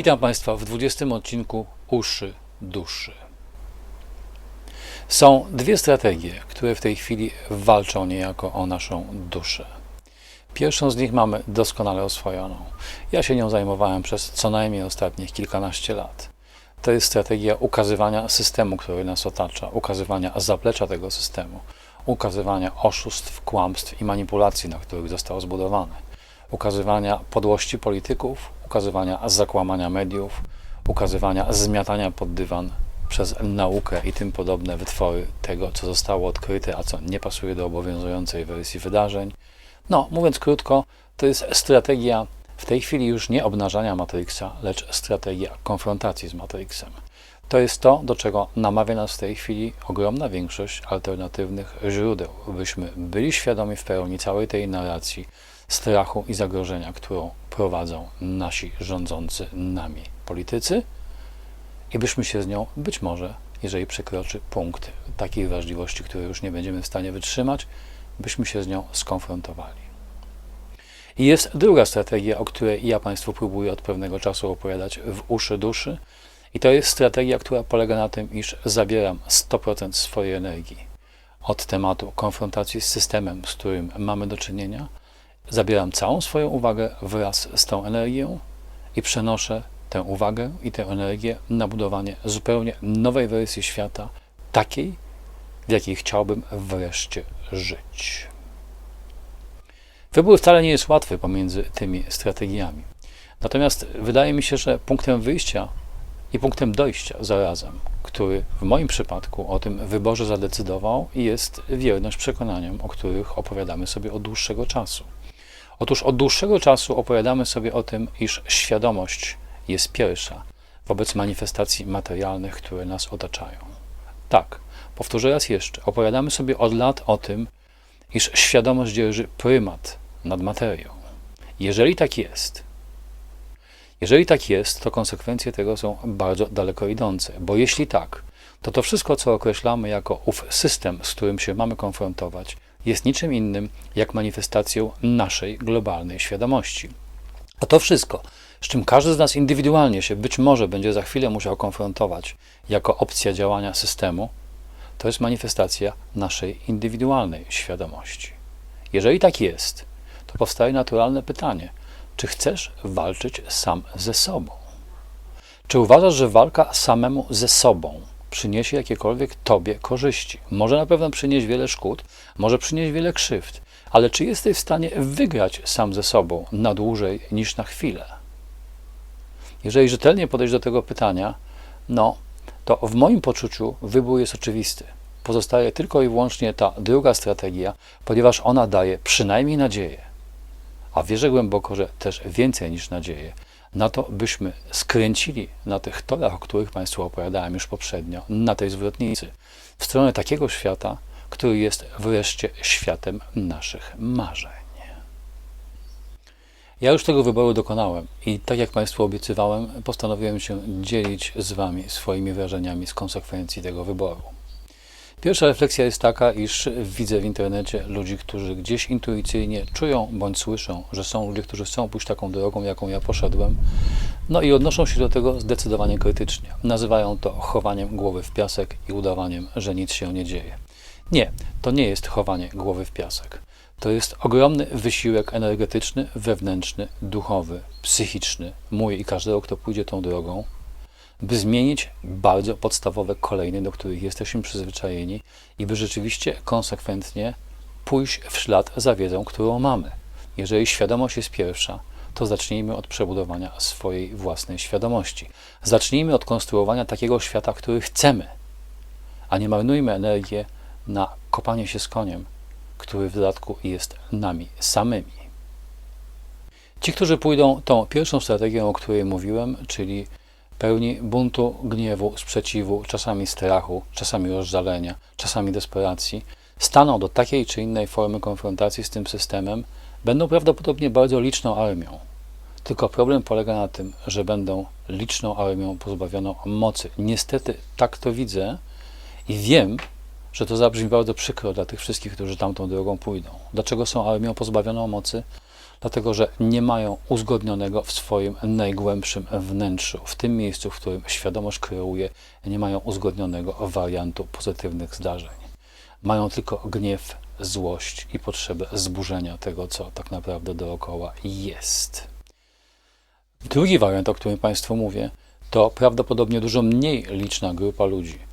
Witam Państwa w 20 odcinku Uszy Duszy. Są dwie strategie, które w tej chwili walczą niejako o naszą duszę. Pierwszą z nich mamy doskonale oswojoną. Ja się nią zajmowałem przez co najmniej ostatnich kilkanaście lat. To jest strategia ukazywania systemu, który nas otacza, ukazywania zaplecza tego systemu, ukazywania oszustw, kłamstw i manipulacji, na których został zbudowany, ukazywania podłości polityków, ukazywania zakłamania mediów, ukazywania zmiatania pod dywan przez naukę i tym podobne wytwory tego, co zostało odkryte, a co nie pasuje do obowiązującej wersji wydarzeń. No, mówiąc krótko, to jest strategia w tej chwili już nie obnażania Matrixa, lecz strategia konfrontacji z Matrixem. To jest to, do czego namawia nas w tej chwili ogromna większość alternatywnych źródeł, byśmy byli świadomi w pełni całej tej narracji strachu i zagrożenia, którą prowadzą nasi rządzący nami politycy i byśmy się z nią być może, jeżeli przekroczy punkt takiej wrażliwości, której już nie będziemy w stanie wytrzymać, byśmy się z nią skonfrontowali. I jest druga strategia, o której ja Państwu próbuję od pewnego czasu opowiadać w uszy duszy. I to jest strategia, która polega na tym, iż zabieram 100% swojej energii od tematu konfrontacji z systemem, z którym mamy do czynienia. Zabieram całą swoją uwagę wraz z tą energią i przenoszę tę uwagę i tę energię na budowanie zupełnie nowej wersji świata, takiej, w jakiej chciałbym wreszcie żyć. Wybór wcale nie jest łatwy pomiędzy tymi strategiami. Natomiast wydaje mi się, że punktem wyjścia i punktem dojścia zarazem, który w moim przypadku o tym wyborze zadecydował, jest wierność przekonaniom, o których opowiadamy sobie od dłuższego czasu. Otóż od dłuższego czasu opowiadamy sobie o tym, iż świadomość jest pierwsza wobec manifestacji materialnych, które nas otaczają. Tak, powtórzę raz jeszcze, opowiadamy sobie od lat o tym, iż świadomość dzierży prymat nad materią. Jeżeli tak jest, jeżeli tak jest, to konsekwencje tego są bardzo daleko idące, bo jeśli tak, to to wszystko, co określamy jako ów system, z którym się mamy konfrontować, jest niczym innym jak manifestacją naszej globalnej świadomości. A to wszystko, z czym każdy z nas indywidualnie się być może będzie za chwilę musiał konfrontować jako opcja działania systemu, to jest manifestacja naszej indywidualnej świadomości. Jeżeli tak jest, to powstaje naturalne pytanie: czy chcesz walczyć sam ze sobą? Czy uważasz, że walka samemu ze sobą przyniesie jakiekolwiek tobie korzyści? Może na pewno przynieść wiele szkód, może przynieść wiele krzywd, ale czy jesteś w stanie wygrać sam ze sobą na dłużej niż na chwilę? Jeżeli rzetelnie podejść do tego pytania, no, to w moim poczuciu wybór jest oczywisty. Pozostaje tylko i wyłącznie ta druga strategia, ponieważ ona daje przynajmniej nadzieję, a wierzę głęboko, że też więcej niż nadzieję, na to, byśmy skręcili na tych torach, o których Państwu opowiadałem już poprzednio, na tej zwrotnicy, w stronę takiego świata, który jest wreszcie światem naszych marzeń. Ja już tego wyboru dokonałem i tak jak Państwu obiecywałem, postanowiłem się dzielić z Wami swoimi wrażeniami z konsekwencji tego wyboru. Pierwsza refleksja jest taka, iż widzę w internecie ludzi, którzy gdzieś intuicyjnie czują bądź słyszą, że są ludzie, którzy chcą pójść taką drogą, jaką ja poszedłem, no i odnoszą się do tego zdecydowanie krytycznie. Nazywają to chowaniem głowy w piasek i udawaniem, że nic się nie dzieje. Nie, to nie jest chowanie głowy w piasek. To jest ogromny wysiłek energetyczny, wewnętrzny, duchowy, psychiczny, mój i każdego, kto pójdzie tą drogą, by zmienić bardzo podstawowe kolejne, do których jesteśmy przyzwyczajeni i by rzeczywiście konsekwentnie pójść w ślad za wiedzą, którą mamy. Jeżeli świadomość jest pierwsza, to zacznijmy od przebudowania swojej własnej świadomości. Zacznijmy od konstruowania takiego świata, który chcemy, a nie marnujmy energię na kopanie się z koniem, który w dodatku jest nami samymi. Ci, którzy pójdą tą pierwszą strategią, o której mówiłem, czyli pełni buntu, gniewu, sprzeciwu, czasami strachu, czasami rozżalenia, czasami desperacji, staną do takiej czy innej formy konfrontacji z tym systemem, będą prawdopodobnie bardzo liczną armią. Tylko problem polega na tym, że będą liczną armią pozbawioną mocy. Niestety tak to widzę i wiem, że to zabrzmi bardzo przykro dla tych wszystkich, którzy tamtą drogą pójdą. Dlaczego są armią pozbawioną mocy? Dlatego że nie mają uzgodnionego w swoim najgłębszym wnętrzu, w tym miejscu, w którym świadomość kreuje, nie mają uzgodnionego wariantu pozytywnych zdarzeń. Mają tylko gniew, złość i potrzebę zburzenia tego, co tak naprawdę dookoła jest. Drugi wariant, o którym Państwu mówię, to prawdopodobnie dużo mniej liczna grupa ludzi.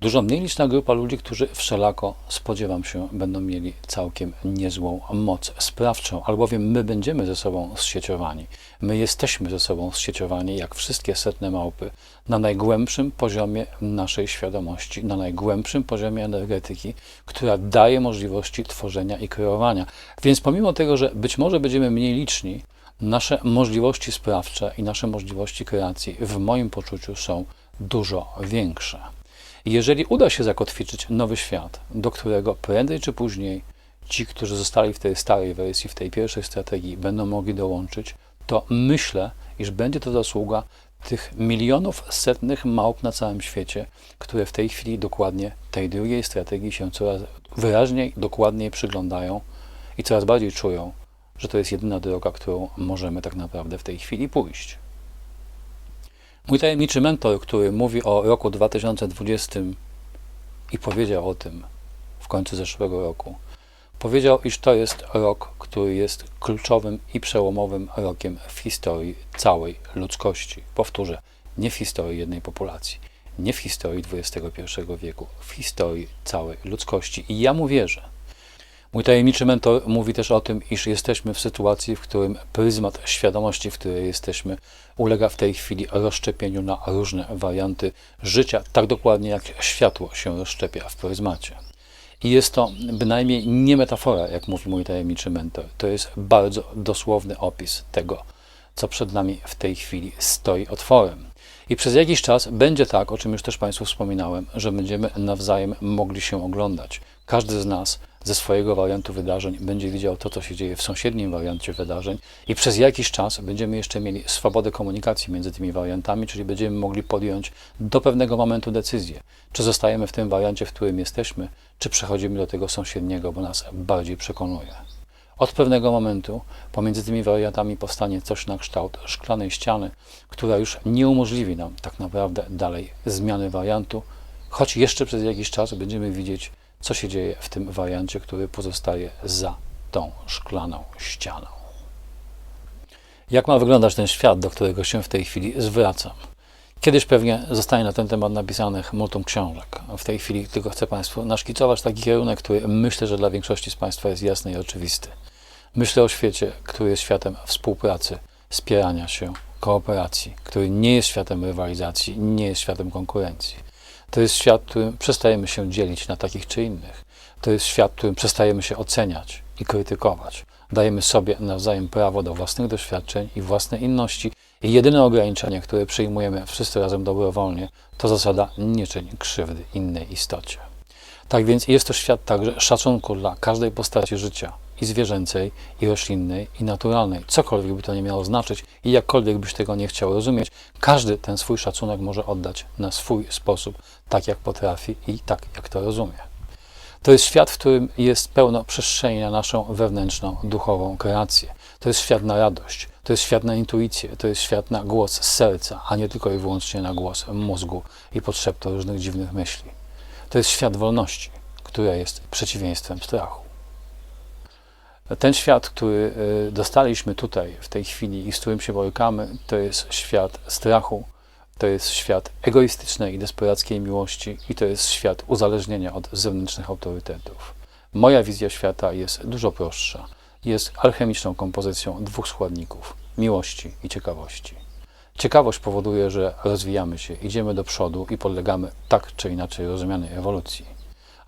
Dużo mniej liczna grupa ludzi, którzy wszelako, spodziewam się, będą mieli całkiem niezłą moc sprawczą, albowiem my będziemy ze sobą zsieciowani. My jesteśmy ze sobą zsieciowani, jak wszystkie setne małpy, na najgłębszym poziomie naszej świadomości, na najgłębszym poziomie energetyki, która daje możliwości tworzenia i kreowania. Więc pomimo tego, że być może będziemy mniej liczni, nasze możliwości sprawcze i nasze możliwości kreacji w moim poczuciu są dużo większe. Jeżeli uda się zakotwiczyć nowy świat, do którego prędzej czy później ci, którzy zostali w tej starej wersji, w tej pierwszej strategii, będą mogli dołączyć, to myślę, iż będzie to zasługa tych milionów setnych małp na całym świecie, które w tej chwili dokładnie tej drugiej strategii się coraz wyraźniej, dokładniej przyglądają i coraz bardziej czują, że to jest jedyna droga, którą możemy tak naprawdę w tej chwili pójść. Mój tajemniczy mentor, który mówi o roku 2020 i powiedział o tym w końcu zeszłego roku, powiedział, iż to jest rok, który jest kluczowym i przełomowym rokiem w historii całej ludzkości. Powtórzę, nie w historii jednej populacji, nie w historii XXI wieku, w historii całej ludzkości. I ja mu wierzę. Mój tajemniczy mentor mówi też o tym, iż jesteśmy w sytuacji, w którym pryzmat świadomości, w której jesteśmy, ulega w tej chwili rozszczepieniu na różne warianty życia, tak dokładnie jak światło się rozszczepia w pryzmacie. I jest to bynajmniej nie metafora, jak mówi mój tajemniczy mentor. To jest bardzo dosłowny opis tego, co przed nami w tej chwili stoi otworem. I przez jakiś czas będzie tak, o czym już też Państwu wspominałem, że będziemy nawzajem mogli się oglądać. Każdy z nas ze swojego wariantu wydarzeń będzie widział to, co się dzieje w sąsiednim wariancie wydarzeń i przez jakiś czas będziemy jeszcze mieli swobodę komunikacji między tymi wariantami, czyli będziemy mogli podjąć do pewnego momentu decyzję, czy zostajemy w tym wariancie, w którym jesteśmy, czy przechodzimy do tego sąsiedniego, bo nas bardziej przekonuje. Od pewnego momentu pomiędzy tymi wariantami powstanie coś na kształt szklanej ściany, która już nie umożliwi nam tak naprawdę dalej zmiany wariantu, choć jeszcze przez jakiś czas będziemy widzieć, co się dzieje w tym wariancie, który pozostaje za tą szklaną ścianą. Jak ma wyglądać ten świat, do którego się w tej chwili zwracam? Kiedyś pewnie zostanie na ten temat napisanych multum książek. W tej chwili tylko chcę Państwu naszkicować taki kierunek, który myślę, że dla większości z Państwa jest jasny i oczywisty. Myślę o świecie, który jest światem współpracy, wspierania się, kooperacji, który nie jest światem rywalizacji, nie jest światem konkurencji. To jest świat, którym przestajemy się dzielić na takich czy innych. To jest świat, którym przestajemy się oceniać i krytykować. Dajemy sobie nawzajem prawo do własnych doświadczeń i własnej inności. I jedyne ograniczenie, które przyjmujemy wszyscy razem dobrowolnie, to zasada nie czyń krzywdy innej istocie. Tak więc jest to świat także szacunku dla każdej postaci życia, i zwierzęcej, i roślinnej, i naturalnej. Cokolwiek by to nie miało znaczyć i jakkolwiek byś tego nie chciał rozumieć, każdy ten swój szacunek może oddać na swój sposób, tak jak potrafi i tak jak to rozumie. To jest świat, w którym jest pełno przestrzeni na naszą wewnętrzną, duchową kreację. To jest świat na radość, to jest świat na intuicję, to jest świat na głos serca, a nie tylko i wyłącznie na głos mózgu i potrzeb do różnych dziwnych myśli. To jest świat wolności, która jest przeciwieństwem strachu. Ten świat, który y, dostaliśmy tutaj w tej chwili i z którym się borykamy, to jest świat strachu, to jest świat egoistycznej i desperackiej miłości i to jest świat uzależnienia od zewnętrznych autorytetów. Moja wizja świata jest dużo prostsza. Jest alchemiczną kompozycją dwóch składników miłości i ciekawości. Ciekawość powoduje, że rozwijamy się, idziemy do przodu i podlegamy tak czy inaczej rozumianej ewolucji.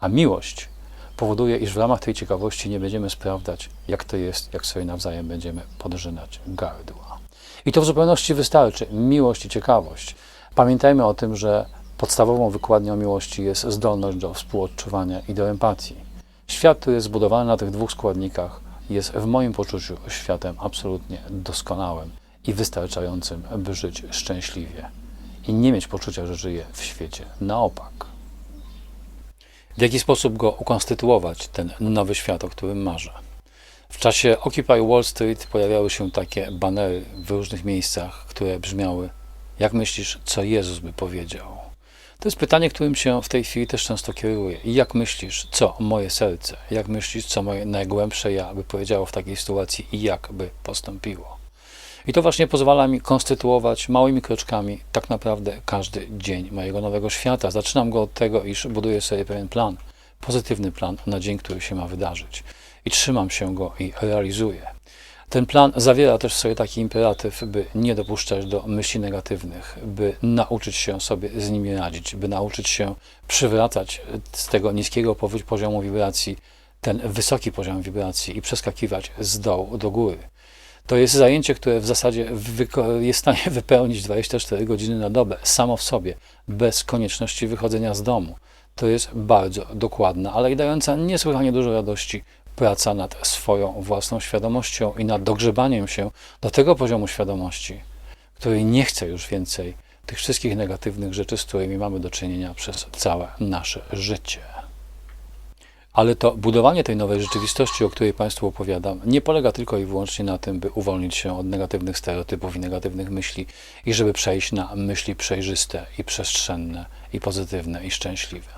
A miłość powoduje, iż w ramach tej ciekawości nie będziemy sprawdzać, jak to jest, jak sobie nawzajem będziemy podrzynać gardła. I to w zupełności wystarczy. Miłość i ciekawość. Pamiętajmy o tym, że podstawową wykładnią miłości jest zdolność do współodczuwania i do empatii. Świat, który jest zbudowany na tych dwóch składnikach, jest w moim poczuciu światem absolutnie doskonałym i wystarczającym, by żyć szczęśliwie i nie mieć poczucia, że żyje w świecie na opak. W jaki sposób go ukonstytuować, ten nowy świat, o którym marzę? W czasie Occupy Wall Street pojawiały się takie banery w różnych miejscach, które brzmiały: Jak myślisz, co Jezus by powiedział? To jest pytanie, którym się w tej chwili też często kieruję. Jak myślisz, co moje serce, jak myślisz, co moje najgłębsze ja by powiedziało w takiej sytuacji i jak by postąpiło? I to właśnie pozwala mi konstytuować małymi kroczkami tak naprawdę każdy dzień mojego nowego świata. Zaczynam go od tego, iż buduję sobie pewien plan, pozytywny plan na dzień, który się ma wydarzyć. I trzymam się go i realizuję. Ten plan zawiera też w sobie taki imperatyw, by nie dopuszczać do myśli negatywnych, by nauczyć się sobie z nimi radzić, by nauczyć się przywracać z tego niskiego poziomu wibracji ten wysoki poziom wibracji i przeskakiwać z dołu do góry. To jest zajęcie, które w zasadzie jest w stanie wypełnić 24 godziny na dobę, samo w sobie, bez konieczności wychodzenia z domu. To jest bardzo dokładna, ale i dająca niesłychanie dużo radości praca nad swoją własną świadomością i nad dogrzebaniem się do tego poziomu świadomości, który nie chce już więcej tych wszystkich negatywnych rzeczy, z którymi mamy do czynienia przez całe nasze życie. Ale to budowanie tej nowej rzeczywistości, o której Państwu opowiadam, nie polega tylko i wyłącznie na tym, by uwolnić się od negatywnych stereotypów i negatywnych myśli i żeby przejść na myśli przejrzyste i przestrzenne i pozytywne i szczęśliwe.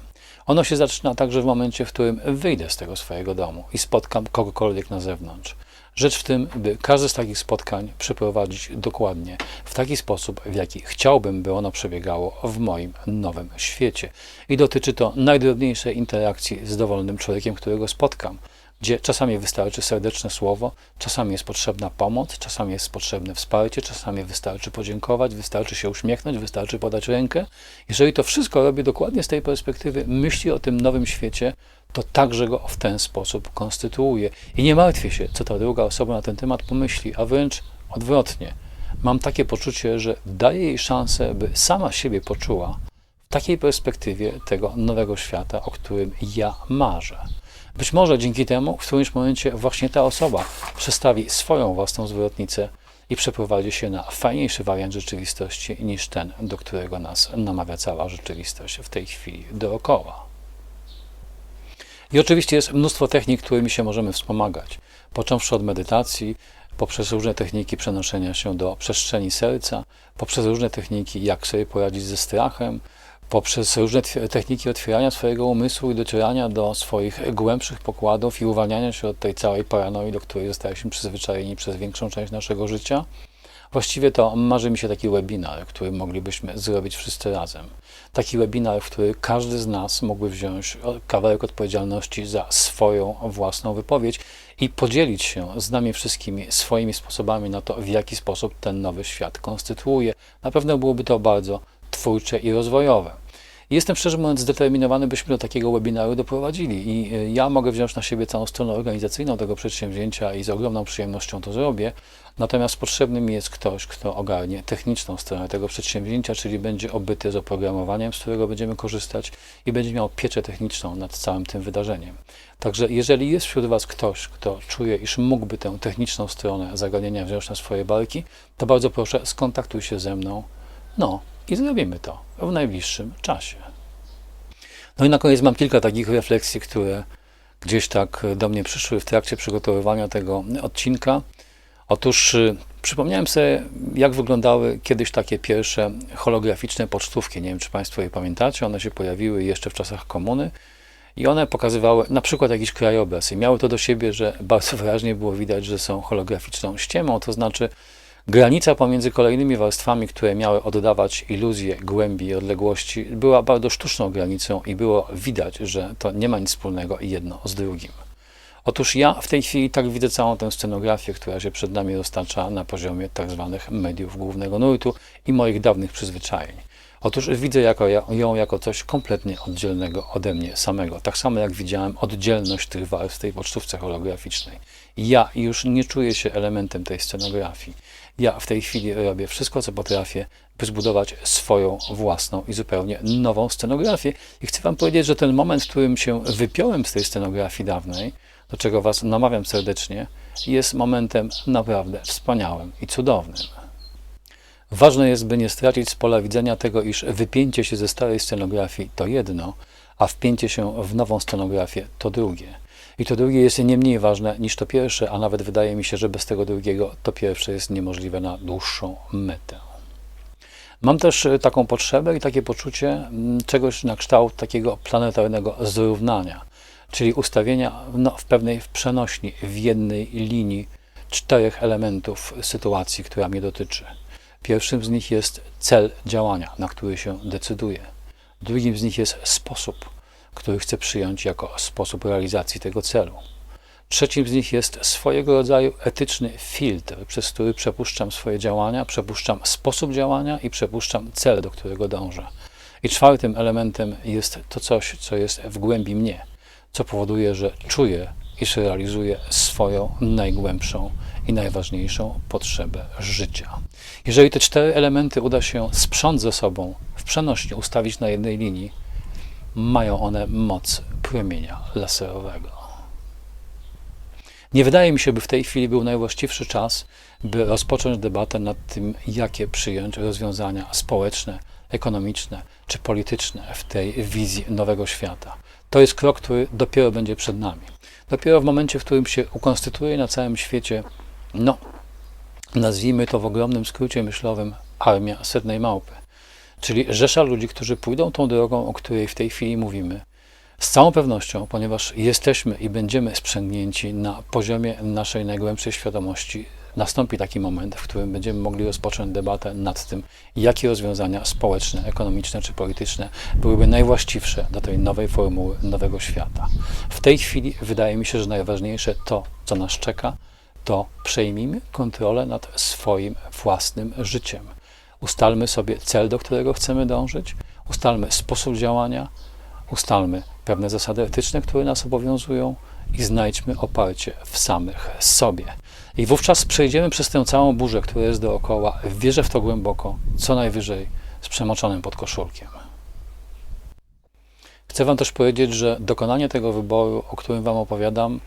Ono się zaczyna także w momencie, w którym wyjdę z tego swojego domu i spotkam kogokolwiek na zewnątrz. Rzecz w tym, by każde z takich spotkań przeprowadzić dokładnie w taki sposób, w jaki chciałbym, by ono przebiegało w moim nowym świecie. I dotyczy to najdrobniejszej interakcji z dowolnym człowiekiem, którego spotkam gdzie czasami wystarczy serdeczne słowo, czasami jest potrzebna pomoc, czasami jest potrzebne wsparcie, czasami wystarczy podziękować, wystarczy się uśmiechnąć, wystarczy podać rękę. Jeżeli to wszystko robię dokładnie z tej perspektywy myśli o tym nowym świecie, to także go w ten sposób konstytuuje. I nie martwię się, co ta druga osoba na ten temat pomyśli, a wręcz odwrotnie. Mam takie poczucie, że daję jej szansę, by sama siebie poczuła w takiej perspektywie tego nowego świata, o którym ja marzę. Być może dzięki temu w którymś momencie właśnie ta osoba przestawi swoją własną zwrotnicę i przeprowadzi się na fajniejszy wariant rzeczywistości niż ten, do którego nas namawia cała rzeczywistość w tej chwili dookoła. I oczywiście jest mnóstwo technik, którymi się możemy wspomagać. Począwszy od medytacji, poprzez różne techniki przenoszenia się do przestrzeni serca, poprzez różne techniki, jak sobie poradzić ze strachem, poprzez różne techniki otwierania swojego umysłu i docierania do swoich głębszych pokładów i uwalniania się od tej całej paranoi, do której zostaliśmy przyzwyczajeni przez większą część naszego życia. Właściwie to marzy mi się taki webinar, który moglibyśmy zrobić wszyscy razem. Taki webinar, w który każdy z nas mógłby wziąć kawałek odpowiedzialności za swoją własną wypowiedź i podzielić się z nami wszystkimi swoimi sposobami na to, w jaki sposób ten nowy świat konstytuuje. Na pewno byłoby to bardzo twórcze i rozwojowe. Jestem szczerze mówiąc zdeterminowany, byśmy do takiego webinaru doprowadzili i y, ja mogę wziąć na siebie całą stronę organizacyjną tego przedsięwzięcia i z ogromną przyjemnością to zrobię. Natomiast potrzebny mi jest ktoś, kto ogarnie techniczną stronę tego przedsięwzięcia, czyli będzie obyty z oprogramowaniem, z którego będziemy korzystać i będzie miał pieczę techniczną nad całym tym wydarzeniem. Także jeżeli jest wśród Was ktoś, kto czuje, iż mógłby tę techniczną stronę zagadnienia wziąć na swoje barki, to bardzo proszę skontaktuj się ze mną. No, i zrobimy to w najbliższym czasie. No i na koniec mam kilka takich refleksji, które gdzieś tak do mnie przyszły w trakcie przygotowywania tego odcinka. Otóż y, przypomniałem sobie, jak wyglądały kiedyś takie pierwsze holograficzne pocztówki. Nie wiem, czy Państwo je pamiętacie. One się pojawiły jeszcze w czasach komuny i one pokazywały na przykład jakiś krajobraz. I miały to do siebie, że bardzo wyraźnie było widać, że są holograficzną ściemą, to znaczy Granica pomiędzy kolejnymi warstwami, które miały oddawać iluzję głębi i odległości, była bardzo sztuczną granicą i było widać, że to nie ma nic wspólnego jedno z drugim. Otóż ja w tej chwili tak widzę całą tę scenografię, która się przed nami dostarcza na poziomie tzw. Tak mediów głównego nurtu i moich dawnych przyzwyczajeń. Otóż widzę jako, ją jako coś kompletnie oddzielnego ode mnie samego. Tak samo jak widziałem oddzielność tych warstw w tej pocztówce holograficznej. Ja już nie czuję się elementem tej scenografii. Ja w tej chwili robię wszystko, co potrafię, by zbudować swoją własną i zupełnie nową scenografię. I chcę Wam powiedzieć, że ten moment, w którym się wypiąłem z tej scenografii dawnej, do czego Was namawiam serdecznie, jest momentem naprawdę wspaniałym i cudownym. Ważne jest, by nie stracić z pola widzenia tego, iż wypięcie się ze starej scenografii to jedno, a wpięcie się w nową scenografię to drugie. I to drugie jest nie mniej ważne niż to pierwsze, a nawet wydaje mi się, że bez tego drugiego to pierwsze jest niemożliwe na dłuższą metę. Mam też e, taką potrzebę i takie poczucie mm, czegoś na kształt takiego planetarnego zrównania, czyli ustawienia no, w pewnej przenośni, w jednej linii czterech elementów sytuacji, która mnie dotyczy. Pierwszym z nich jest cel działania, na który się decyduję. Drugim z nich jest sposób, który chcę przyjąć jako sposób realizacji tego celu. Trzecim z nich jest swojego rodzaju etyczny filtr, przez który przepuszczam swoje działania, przepuszczam sposób działania i przepuszczam cel, do którego dążę. I czwartym elementem jest to coś, co jest w głębi mnie, co powoduje, że czuję, iż realizuję swoją najgłębszą i najważniejszą potrzebę życia. Jeżeli te cztery elementy uda się sprząc ze sobą w przenośni ustawić na jednej linii, mają one moc promienia laserowego. Nie wydaje mi się, by w tej chwili był najwłaściwszy czas, by rozpocząć debatę nad tym, jakie przyjąć rozwiązania społeczne, ekonomiczne czy polityczne w tej wizji nowego świata. To jest krok, który dopiero będzie przed nami. Dopiero w momencie, w którym się ukonstytuuje na całym świecie, no, nazwijmy to w ogromnym skrócie myślowym, armia setnej małpy, czyli rzesza ludzi, którzy pójdą tą drogą, o której w tej chwili mówimy, z całą pewnością, ponieważ jesteśmy i będziemy sprzęgnięci na poziomie naszej najgłębszej świadomości, nastąpi taki moment, w którym będziemy mogli rozpocząć debatę nad tym, jakie rozwiązania społeczne, ekonomiczne czy polityczne byłyby najwłaściwsze do tej nowej formuły nowego świata. W tej chwili wydaje mi się, że najważniejsze to, co nas czeka, to przejmijmy kontrolę nad swoim własnym życiem. Ustalmy sobie cel, do którego chcemy dążyć, ustalmy sposób działania, ustalmy pewne zasady etyczne, które nas obowiązują i znajdźmy oparcie w samych sobie. I wówczas przejdziemy przez tę całą burzę, która jest dookoła. Wierzę w to głęboko, co najwyżej z przemoczonym podkoszulkiem. Chcę Wam też powiedzieć, że dokonanie tego wyboru, o którym Wam opowiadam,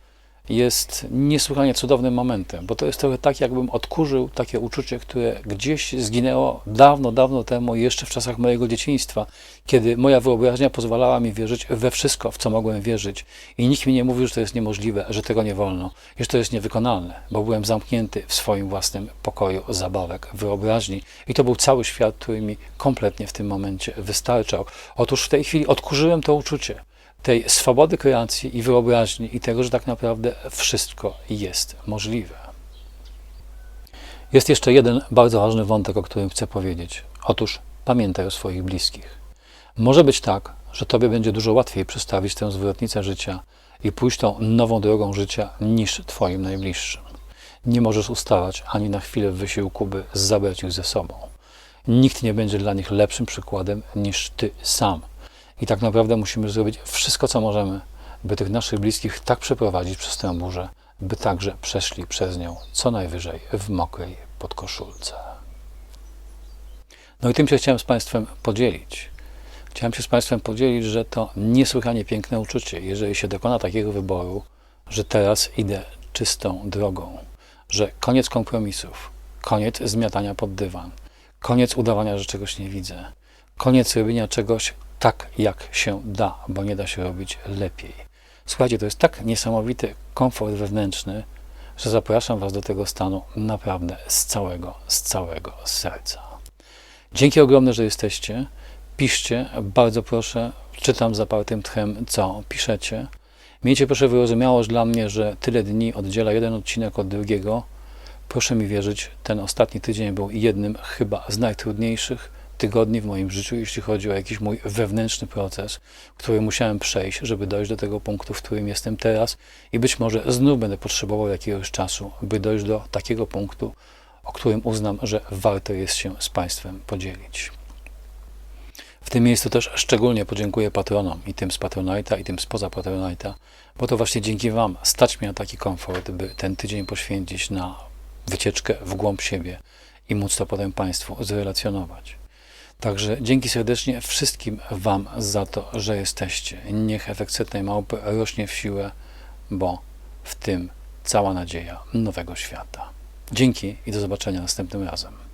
jest niesłychanie cudownym momentem, bo to jest trochę tak, jakbym odkurzył takie uczucie, które gdzieś zginęło dawno, dawno temu, jeszcze w czasach mojego dzieciństwa, kiedy moja wyobraźnia pozwalała mi wierzyć we wszystko, w co mogłem wierzyć. I nikt mi nie mówił, że to jest niemożliwe, że tego nie wolno, że to jest niewykonalne, bo byłem zamknięty w swoim własnym pokoju zabawek, wyobraźni. I to był cały świat, który mi kompletnie w tym momencie wystarczał. Otóż w tej chwili odkurzyłem to uczucie tej swobody kreacji i wyobraźni i tego, że tak naprawdę wszystko jest możliwe. Jest jeszcze jeden bardzo ważny wątek, o którym chcę powiedzieć. Otóż pamiętaj o swoich bliskich. Może być tak, że Tobie będzie dużo łatwiej przestawić tę zwrotnicę życia i pójść tą nową drogą życia niż Twoim najbliższym. Nie możesz ustawać ani na chwilę w wysiłku, by zabrać ich ze sobą. Nikt nie będzie dla nich lepszym przykładem niż Ty sam. I tak naprawdę musimy zrobić wszystko, co możemy, by tych naszych bliskich tak przeprowadzić przez tę burzę, by także przeszli przez nią co najwyżej w mokrej podkoszulce. No i tym się chciałem z Państwem podzielić. Chciałem się z Państwem podzielić, że to niesłychanie piękne uczucie, jeżeli się dokona takiego wyboru, że teraz idę czystą drogą, że koniec kompromisów, koniec zmiatania pod dywan, koniec udawania, że czegoś nie widzę, koniec robienia czegoś tak, jak się da, bo nie da się robić lepiej. Słuchajcie, to jest tak niesamowity komfort wewnętrzny, że zapraszam Was do tego stanu naprawdę z całego, z całego serca. Dzięki ogromne, że jesteście. Piszcie, bardzo proszę, czytam zapartym tchem, co piszecie. Miejcie proszę wyrozumiałość dla mnie, że tyle dni oddziela jeden odcinek od drugiego. Proszę mi wierzyć, ten ostatni tydzień był jednym chyba z najtrudniejszych, tygodni w moim życiu, jeśli chodzi o jakiś mój wewnętrzny proces, który musiałem przejść, żeby dojść do tego punktu, w którym jestem teraz i być może znów będę potrzebował jakiegoś czasu, by dojść do takiego punktu, o którym uznam, że warto jest się z Państwem podzielić. W tym miejscu też szczególnie podziękuję patronom i tym z Patronite'a i tym spoza Patronite'a, bo to właśnie dzięki Wam stać mnie na taki komfort, by ten tydzień poświęcić na wycieczkę w głąb siebie i móc to potem Państwu zrelacjonować. Także dzięki serdecznie wszystkim Wam za to, że jesteście. Niech efekt setnej małpy rośnie w siłę, bo w tym cała nadzieja nowego świata. Dzięki i do zobaczenia następnym razem.